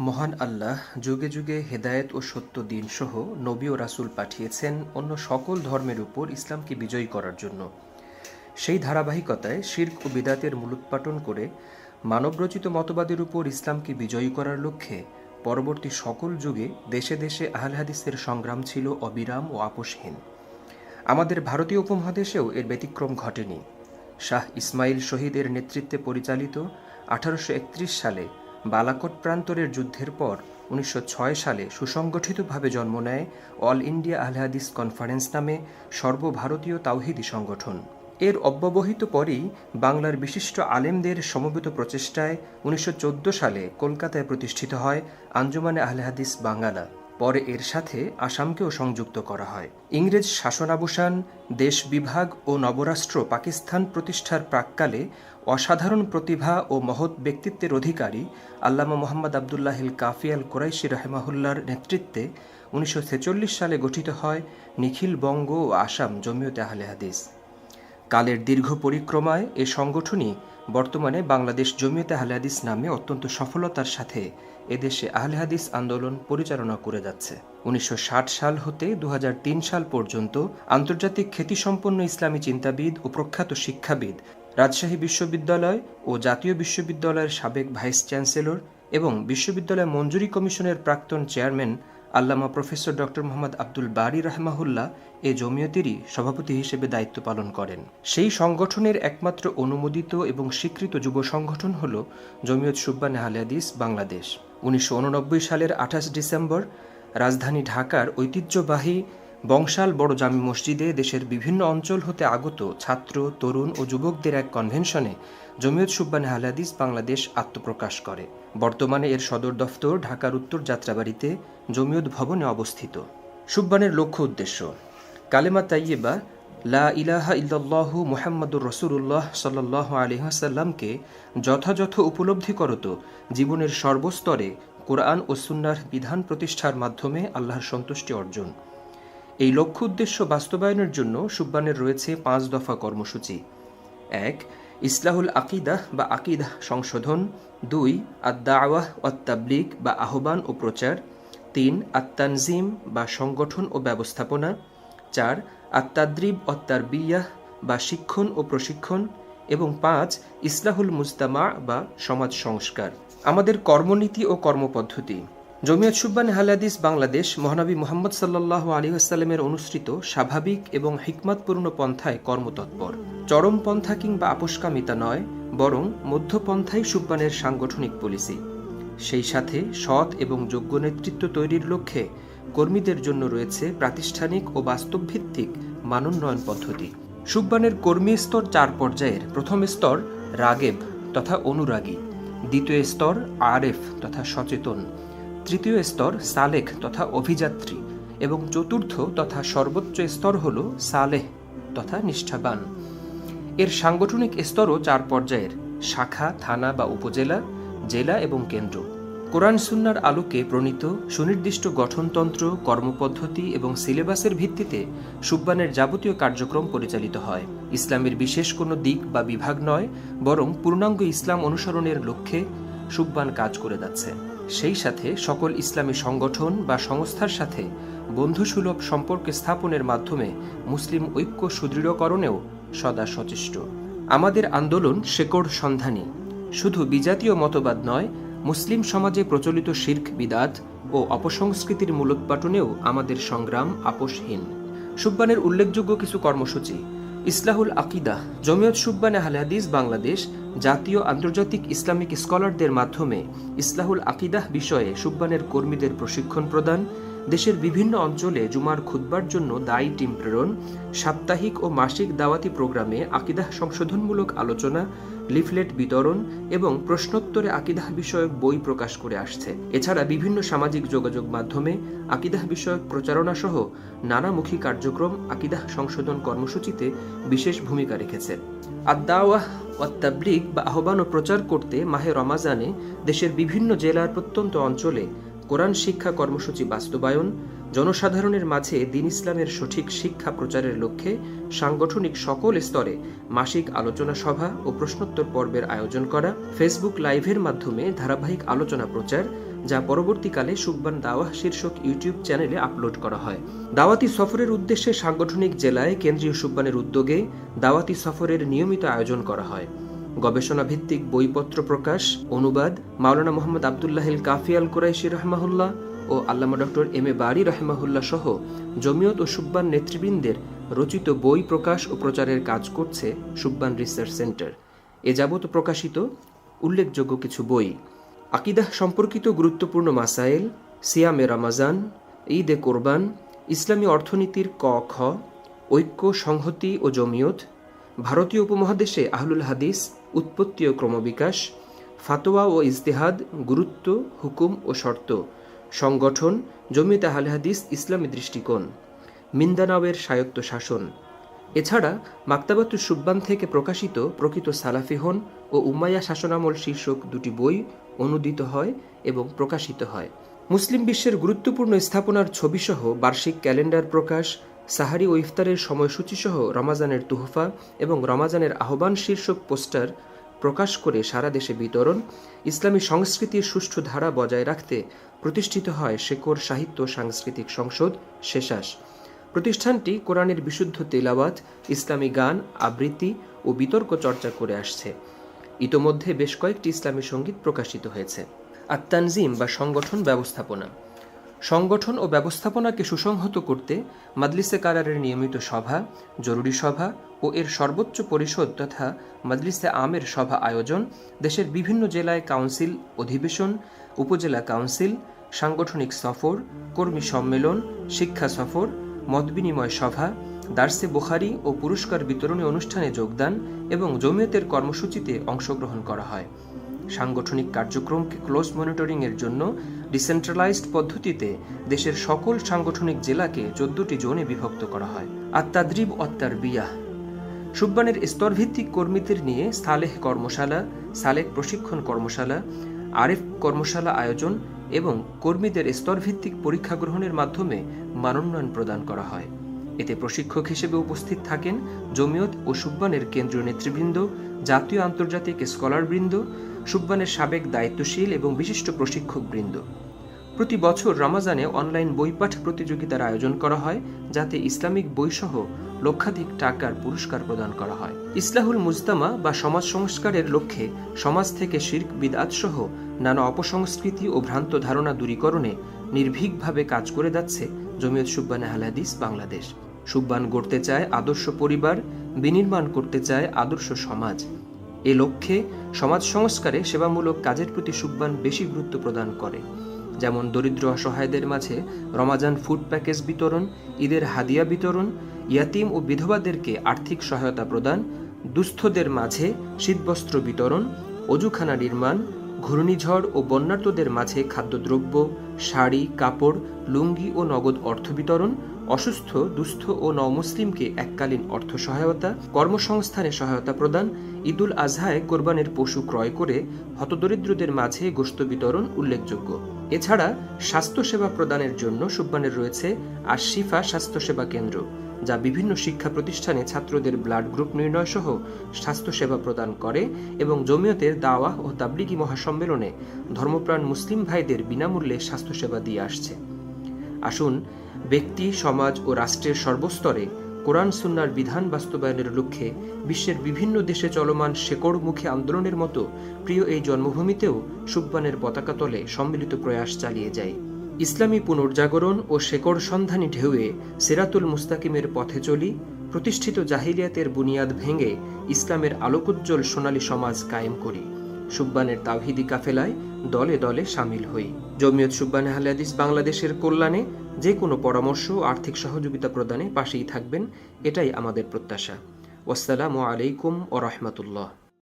মহান আল্লাহ যুগে যুগে হেদায়েত ও সত্য দিনসহ নবী ও রাসুল পাঠিয়েছেন অন্য সকল ধর্মের উপর ইসলামকে বিজয়ী করার জন্য। সেই ধারাবাহিকতায় শির্ক ও বিদাতের মূলোৎপাটন করে মানবরচিত মতবাদের উপর ইসলামকে বিজয়ী করার লক্ষ্যে পরবর্তী সকল যুগে দেশে দেশে আহল হাদিসের সংগ্রাম ছিল অবিরাম ও আপোষহীন। আমাদের ভারতীয় উপমহাদেশেও এর ব্যতিক্রম ঘটেনি। শাহ ইসমাইল শহীদের নেতৃত্বে পরিচালিত আঠারোশো একত্রিশ সালে বালাকোট প্রান্তরের যুদ্ধের পর উনিশশো ছয় সালে সুসংগঠিতভাবে জন্ম নেয় অল ইন্ডিয়া আলহাদিস কনফারেন্স নামে সর্বভারতীয় তাওহিদি সংগঠন। এর অব্যবহিত পরেই বাংলার বিশিষ্ট আলেমদের সমবেত প্রচেষ্টায় উনিশশো চোদ্দ সালে কলকাতায় প্রতিষ্ঠিত হয় আঞ্জুমানে আহলে হাদিস বাঙ্গালা। পরে এর সাথে আসামকেও সংযুক্ত করা হয়। ইংরেজ শাসনাবসান, দেশ বিভাগ ও নবরাষ্ট্র পাকিস্তান প্রতিষ্ঠার প্রাককালে অসাধারণ প্রতিভা ও মহৎ ব্যক্তিত্বের অধিকারী আল্লামা মোহাম্মদ আবদুল্লাহিল কাফি আল কোরাইশি রাহেমাহুল্লার নেতৃত্বে উনিশশো ছেচল্লিশ সালে গঠিত হয় নিখিল বঙ্গ ও আসাম জমিয়তে আহলে হাদিস। কালের দীর্ঘ পরিক্রমায় এ সংগঠনই বর্তমানে বাংলাদেশ জমিয়তে আহলে হাদিস নামে অত্যন্ত সফলতার সাথে এদেশে আহলে হাদিস আন্দোলন পরিচালনা করে যাচ্ছে। উনিশশো ষাট সাল হতে দু হাজার তিন সাল পর্যন্ত আন্তর্জাতিক খ্যাতিসম্পন্ন ইসলামী চিন্তাবিদ ও প্রখ্যাত শিক্ষাবিদ, রাজশাহী বিশ্ববিদ্যালয় ও জাতীয় বিশ্ববিদ্যালয়ের সাবেক ভাইস চ্যান্সেলর এবং বিশ্ববিদ্যালয় মঞ্জুরি কমিশনের প্রাক্তন চেয়ারম্যান আল্লামা প্রফেসর ডক্টর মোহাম্মদ আব্দুল বারি রাহমাহুল্লাহ এ জমিয়তেরই সভাপতি হিসেবে দায়িত্ব পালন করেন। সেই সংগঠনের একমাত্র অনুমোদিত এবং স্বীকৃত যুব সংগঠন হল জমিয়ত সুব্বান হালিয়াদিস বাংলাদেশ। উনিশশো উননব্বই সালের আঠাশ ডিসেম্বর রাজধানী ঢাকার ঐতিহ্যবাহী বংশাল বড় জামি মসজিদে দেশের বিভিন্ন অঞ্চল হতে আগত ছাত্র, তরুণ ও যুবকদের এক কনভেনশনে জমিয়ত সুব্বান হালাদিস বাংলাদেশ আত্মপ্রকাশ করে। বর্তমানে এর সদর দফতর ঢাকার উত্তর যাত্রাবাড়িতে জমিয়ত ভবনে অবস্থিত। সুব্বানের লক্ষ্য উদ্দেশ্য, কালেমা তাইয়েবা লা ইলাহা ইল্লাল্লাহু মুহাম্মাদুর রসুল্লাহ সাল্লাহ আলহাসাল্লামকে যথাযথ উপলব্ধি করত জীবনের সর্বস্তরে কোরআন ও সুন্নার বিধান প্রতিষ্ঠার মাধ্যমে আল্লাহর সন্তুষ্টি অর্জন। এই লক্ষ্য উদ্দেশ্য বাস্তবায়নের জন্য সুব্বানের রয়েছে পাঁচ দফা কর্মসূচি। এক, ইসলাহুল আকিদাহ বা আকিদাহ সংশোধন। দুই আদাওয়াহ অত্তাবলিক বা আহ্বান ও প্রচার। তিন আত্মানজিম বা সংগঠন ও ব্যবস্থাপনা। চার আত্মাদ্রিব অত্তারবিয়াহ বা শিক্ষণ ও প্রশিক্ষণ। এবং পাঁচ, ইসলাহুল মুস্তামা বা সমাজ সংস্কার। আমাদের কর্মনীতি ও কর্মপদ্ধতি। জমিয়ত সুব্বান হালাদিস বাংলাদেশ মহানবী মোহাম্মদ সাল্লাহ আলী আসসালামের অনুসৃত স্বাভাবিক এবং হিকমতপূর্ণ পন্থায় কর্মতৎপর। চরম পন্থা কিংবা আপোষকামিতা নয়, বরং মধ্যপন্থাই সুব্বানের সাংগঠনিক পলিসি সেই সাথে সৎ এবং যোগ্য নেতৃত্ব তৈরির লক্ষ্যে কর্মীদের জন্য রয়েছে প্রাতিষ্ঠানিক ও বাস্তবভিত্তিক মানোন্নয়ন পদ্ধতি। সুব্বানের কর্মী স্তর চার পর্যায়ের। প্রথম স্তর রাগেব তথা অনুরাগী। দ্বিতীয় স্তর আরএফ তথা সচেতন। তৃতীয় স্তর সালেক তথা অভিযাত্রী এবং চতুর্থ তথা সর্বোচ্চ স্তর হল সালেহ তথা নিষ্ঠাবান। এর সাংগঠনিক স্তরও চার পর্যায়ের, শাখা, থানা বা উপজেলা, জেলা এবং কেন্দ্র। কোরআন সুন্নার আলোকে প্রণীত সুনির্দিষ্ট গঠনতন্ত্র, কর্মপদ্ধতি এবং সিলেবাসের ভিত্তিতে সুব্বানের যাবতীয় কার্যক্রম পরিচালিত হয়। ইসলামের বিশেষ কোনো দিক বা বিভাগ নয়, বরং পূর্ণাঙ্গ ইসলাম অনুসরণের লক্ষ্যে সুব্বান কাজ করে যাচ্ছে। সেই সাথে সকল ইসলামী সংগঠন বা সংস্থার সাথে বন্ধুসুলভ সম্পর্ক স্থাপনের মাধ্যমে মুসলিম ঐক্য সুদৃঢ়করণেও সদা সচেষ্ট। আমাদের আন্দোলন শেকড় সন্ধানী। শুধু বিজাতীয় মতবাদ নয়, মুসলিম সমাজে প্রচলিত শির্ক, বিদাত ও অপসংস্কৃতির মূলোৎপাটনেও আমাদের সংগ্রাম আপোষহীন। সুব্বানের উল্লেখযোগ্য কিছু কর্মসূচি ইসলাহুল আকিদা, জমিয়ত সুব্বান হাদিস বাংলাদেশ, জাতীয় আন্তর্জাতিক ইসলামিক স্কলারদের মাধ্যমে ইসলাহুল আকিদাহ বিষয়ে সুব্বানের কর্মীদের প্রশিক্ষণ প্রদান, দেশের বিভিন্ন অঞ্চলে জুমার খুদ্বার জন্য দায়ী টিম প্রেরণ, সাপ্তাহিক ও মাসিক দাওয়াতি প্রোগ্রামে আকিদাহ সংশোধনমূলক আলোচনা লিফলেট বিতরণ এবং প্রশ্নোত্তরে আকিদাহ বিষয়ক বই প্রকাশ করে আসছে। এছাড়া বিভিন্ন সামাজিক যোগাযোগ মাধ্যমে আকিদাহ বিষয়ক প্রচারণা সহ নানামুখী কার্যক্রম আকিদাহ সংশোধন কর্মসূচিতে বিশেষ ভূমিকা রেখেছে। আদাওয়াহ ওয়াত্তাবলিগ বা আহ্বান ও প্রচার করতে মাহে রমাজানে দেশের বিভিন্ন জেলার প্রত্যন্ত অঞ্চলে কোরআন শিক্ষা কর্মসূচি বাস্তবায়ন জনসাধারণের মাঝে দিন ইসলামের সঠিক শিক্ষা প্রচারের লক্ষ্যে সাংগঠনিক সকল স্তরে মাসিক আলোচনা সভা ও প্রশ্নোত্তর পর্বের আয়োজন করা, ফেসবুক লাইভের মাধ্যমে ধারাবাহিক আলোচনা প্রচার, যা পরবর্তীকালে সুব্বান দাওয়াহ শীর্ষক ইউটিউব চ্যানেলে আপলোড করা হয়। দাওয়াতি সফরের উদ্দেশ্যে সাংগঠনিক জেলায় কেন্দ্রীয় সুব্বানের উদ্যোগে দাওয়াতি সফরের নিয়মিত আয়োজন করা হয়। গবেষণা ভিত্তিক বইপত্র প্রকাশ, অনুবাদ, মাওলানা মোহাম্মদ আবদুল্লাহিল কাফি আল কুরাইশি রহমাহুল্লাহ ও আল্লামা ডক্টর এম এ বারি রহমাহুল্লাহ সহ জমিয়ত ও সুব্বান নেতৃবৃন্দের রচিত বই প্রকাশ ও প্রচারের কাজ করছে সুব্বান রিসার্চ সেন্টার। এ যাবৎ প্রকাশিত উল্লেখযোগ্য কিছু বই। আকিদাহ সম্পর্কিত গুরুত্বপূর্ণ মাসাইল, সিয়ামে রমাজান, ঈদে কোরবান, ইসলামী অর্থনীতির ক, খ, ঐক্য, সংহতি ও জমিয়ত, ভারতীয় উপমহাদেশে আহলুল হাদিস, উৎপত্তি ও ক্রমবিকাশ, ফাতোয়া ও ইজতেহাদ, গুরুত্ব, হুকুম ও শর্ত। সংগঠন, জমিয়ত আহলে হাদিস, ইসলামী দৃষ্টিকোণ, মিন্দানাওয়ের স্বায়ত্ত শাসন। এছাড়া মাক্তাবাতু সুব্বান থেকে প্রকাশিত প্রকৃত সালাফি হন ও উমাইয়া শাসনামল শীর্ষক দুটি বই অনুদিত হয় এবং প্রকাশিত হয়। মুসলিম বিশ্বের গুরুত্বপূর্ণ স্থাপনার ছবিসহ বার্ষিক ক্যালেন্ডার প্রকাশ, সাহারি ও ইফতারের সময়সূচিসহ রমাজানের তুহফা এবং রমাজানের আহ্বান শীর্ষক পোস্টার প্রকাশ করে সারা দেশে বিতরণ, ইসলামী সংস্কৃতির সুষ্ঠু ধারা বজায় রাখতে প্রতিষ্ঠিত হয় শেকর সাহিত্য সাংস্কৃতিক সংসদ শেষাস প্রতিষ্ঠানটি কোরআনের বিশুদ্ধ তেলাওয়াত, ইসলামী গান, আবৃত্তি ও বিতর্ক চর্চা করে আসছে। ইতোমধ্যে বেশ কয়েকটি ইসলামী সংগীত প্রকাশিত হয়েছে। আত্মানজিম বা সংগঠন ব্যবস্থাপনা। সংগঠন ও ব্যবস্থাপনাকে সুসংহত করতে মাজলিসে কারারের নিয়মিত সভা, জরুরি সভা ও এর সর্বোচ্চ পরিষদ তথা মাজলিসে আমের সভা আয়োজন, দেশের বিভিন্ন জেলায় কাউন্সিল, অধিবেশন, উপজেলা কাউন্সিল, সাংগঠনিক সফর, কর্মী সম্মেলন, শিক্ষা সফর মতবিনিময় সভা, দার্সে বুখারি ও পুরস্কার বিতরণী অনুষ্ঠানে যোগদান এবং জমিয়তের কর্মসূচিতে অংশগ্রহণ করা হয়। সাংগঠনিক কার্যক্রমকে ক্লোজ মনিটরিংয়ের জন্য ডিসেন্ট্রালাইজড পদ্ধতিতে দেশের সকল সাংগঠনিক জেলাকে চোদ্দটি জোনে বিভক্ত করা হয়। আত্মাদ্রিব অত্যার বিয়াহ সুব্বানের স্তরভিত্তিক কর্মীদের নিয়ে সালেহ কর্মশালা, সালেক প্রশিক্ষণ কর্মশালা, আরেফ কর্মশালা আয়োজন এবং কর্মীদের স্তরভিত্তিক পরীক্ষা গ্রহণের মাধ্যমে মানোন্নয়ন প্রদান করা হয়। এতে প্রশিক্ষক হিসেবে উপস্থিত থাকেন জমিয়ত ও সুব্বানের কেন্দ্রীয় নেতৃবৃন্দ, জাতীয় আন্তর্জাতিক স্কলারবৃন্দ সুব্বানের সাবেক দায়িত্বশীল এবং বিশিষ্ট প্রশিক্ষক বৃন্দ। প্রতি বছর রমাজানে অনলাইন বইপাঠ প্রতিযোগিতার আয়োজন করা হয়, যাতে ইসলামিক বইসহ লক্ষাধিক টাকার পুরস্কার প্রদান করা হয়। ইসলাহুল মুজতামা বা সমাজ সংস্কারের লক্ষ্যে সমাজ থেকে শির্ক, বিদআত সহ নানা অপসংস্কৃতি ও ভ্রান্ত ধারণা দূরীকরণে নির্ভীকভাবে কাজ করে যাচ্ছে জমিয়ত সুব্বান আহলাদিস বাংলাদেশ। সুব্বান গড়তে চায় আদর্শ পরিবার, বিনির্মাণ করতে চায় আদর্শ সমাজ। এ লক্ষ্যে সমাজ সংস্কারে সেবামূলক কাজের প্রতি সুব্বান বেশি গুরুত্ব প্রদান করে। যেমন দরিদ্র অসহায়দের মাঝে রমাজান ফুড প্যাকেজ বিতরণ, ঈদের হাদিয়া বিতরণ, ইয়াতিম ও বিধবাদেরকে আর্থিক সহায়তা প্রদান, দুস্থদের মাঝে শীতবস্ত্র বিতরণ, অজুখানা নির্মাণ, ঘূর্ণিঝড় ও বন্যার্তদের মাঝে খাদ্যদ্রব্য, শাড়ি, কাপড়, লুঙ্গি ও নগদ অর্থ বিতরণ অসুস্থ, দুস্থ ও নমুসলিমকে এককালীন অর্থ সহায়তা, কর্মসংস্থানে সহায়তা প্রদান, ঈদুল আজহায় কোরবানের পশু ক্রয় করে হতদরিদ্রদের মাঝে গোস্ত বিতরণ উল্লেখযোগ্য। এছাড়া স্বাস্থ্যসেবা প্রদানের জন্য সুব্বানের রয়েছে আশিফা স্বাস্থ্যসেবা কেন্দ্র, যা বিভিন্ন শিক্ষা প্রতিষ্ঠানে ছাত্রদের ব্লাড গ্রুপ নির্ণয় সহ স্বাস্থ্যসেবা প্রদান করে এবং জমিয়তের দাওয়াহ ও তাবলিগি মহাসম্মেলনে ধর্মপ্রাণ মুসলিম ভাইদের বিনামূল্যে স্বাস্থ্যসেবা দিয়ে আসছে। আসুন ব্যক্তি, সমাজ ও রাষ্ট্রের সর্বস্তরে কোরআন, সুন্নার বিধান বাস্তবায়নের লক্ষ্যে বিশ্বের বিভিন্ন দেশে চলমান শেকড়মুখী আন্দোলনের মতো প্রিয় এই জন্মভূমিতেও সুব্বানের পতাকা তলে সম্মিলিত প্রয়াস চালিয়ে যায়। ইসলামী পুনর্জাগরণ ও শেকড় সন্ধানী ঢেউয়ে সেরাতুল মুস্তাকিমের পথে চলি, প্রতিষ্ঠিত জাহিলিয়াতের বুনিয়াদ ভেঙে ইসলামের আলোকোজ্জ্বল সোনালী সমাজ কায়েম করি। সুব্বানের তাওহিদি কাফেলায় দলে দলে সামিল হই। জমিয়ত সুব্বান হাদিস বাংলাদেশের কল্যাণে যে কোনো পরামর্শ আর্থিক সহযোগিতা প্রদানে পাশেই থাকবেন, এটাই আমাদের প্রত্যাশা। ওয়াসালামু আলাইকুম ও রহমতুল্লাহ।